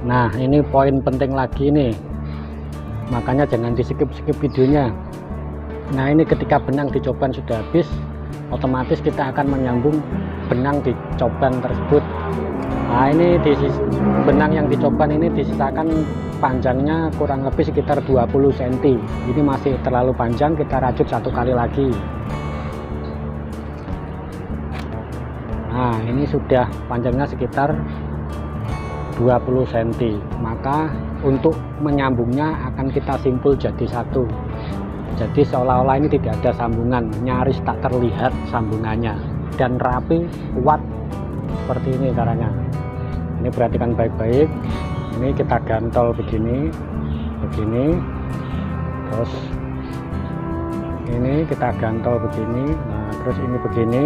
nah ini poin penting lagi nih makanya jangan di skip skip videonya. Nah ini ketika benang di coban sudah habis otomatis kita akan menyambung benang di coban tersebut. Nah ini di benang yang di coban ini disisakan panjangnya kurang lebih sekitar 20 cm ini masih terlalu panjang kita rajut satu kali lagi. Nah ini sudah panjangnya sekitar 20 cm maka untuk menyambungnya akan kita simpul jadi satu. Jadi seolah-olah ini tidak ada sambungan nyaris tak terlihat sambungannya. Dan rapi kuat seperti ini caranya. Ini perhatikan baik-baik. Ini kita gantol begini begini. Terus ini kita gantol begini. Nah terus ini begini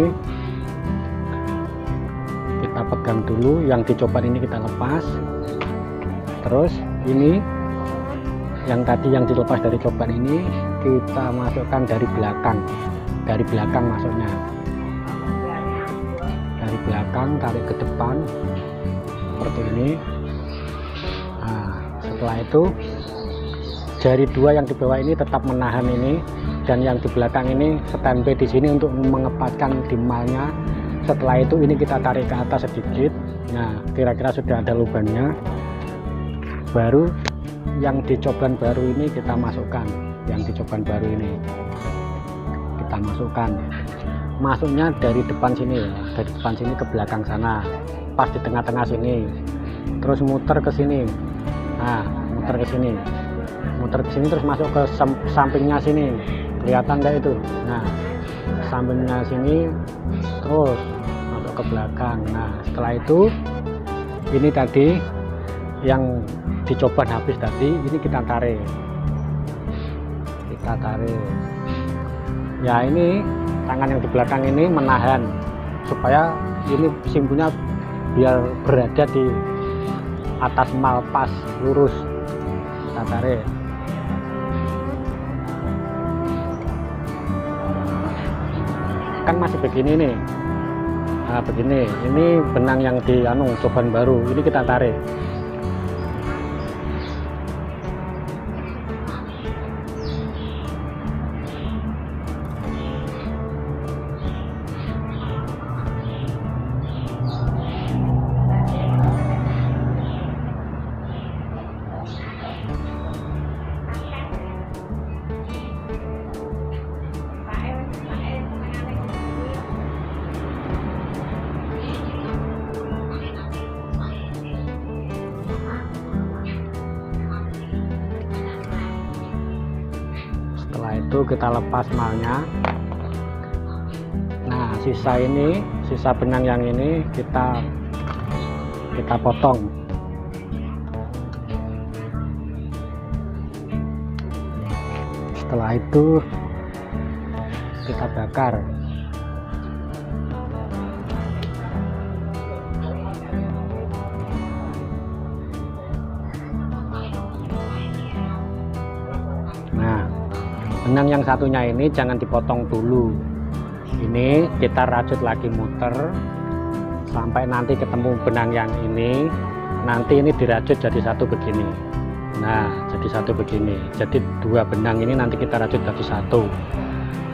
kita pegang dulu yang dicoba ini kita lepas. Terus ini yang tadi yang dilepas dari coban ini kita masukkan dari belakang. Dari belakang masuknya. Dari belakang tarik ke depan. Seperti ini. Nah, setelah itu jari dua yang di bawah ini tetap menahan ini. Dan yang di belakang ini standby di sini untuk mengepatkan dimalnya setelah itu ini kita tarik ke atas sedikit. Nah kira-kira sudah ada lubangnya. Baru yang di coban baru ini kita masukkan. Yang di coban baru ini kita masukkan. Masuknya dari depan sini ya. Dari depan sini ke belakang sana. Pas di tengah-tengah sini. Terus muter ke sini. Nah muter ke sini. Muter ke sini terus masuk ke sampingnya sini. Kelihatan enggak itu? Nah sampingnya sini terus ke belakang. Nah setelah itu ini tadi yang dicoba habis tadi ini kita tarik. Kita tarik. Ya ini tangan yang di belakang ini menahan supaya ini simpulnya biar berada di atas malpas lurus. Kita tarik kan masih begini nih. Nah begini. Ini benang yang di anu baru. Ini kita tarik itu kita lepas malnya. Nah sisa ini sisa benang yang ini kita kita potong. Setelah itu kita bakar benang yang satunya ini jangan dipotong dulu. Ini kita rajut lagi muter sampai nanti ketemu benang yang ini. Nanti ini dirajut jadi satu begini. Nah jadi satu begini. Jadi dua benang ini nanti kita rajut jadi satu.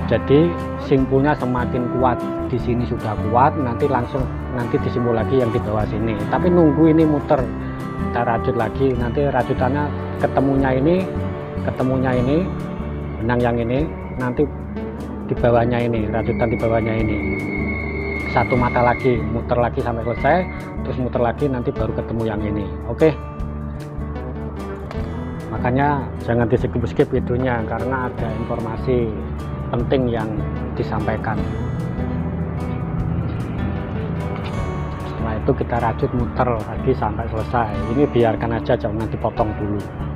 Jadi simpulnya semakin kuat di sini sudah kuat nanti langsung nanti disimpul lagi yang di bawah sini. Tapi nunggu ini muter kita rajut lagi. Nanti rajutannya ketemunya ini ketemunya ini benang yang ini nanti di bawahnya ini rajutan di bawahnya ini. Satu mata lagi muter lagi sampai selesai terus muter lagi nanti baru ketemu yang ini. Oke? Makanya jangan di skip skip videonya karena ada informasi penting yang disampaikan. Setelah itu kita rajut muter lagi sampai selesai. Ini biarkan aja jangan dipotong dulu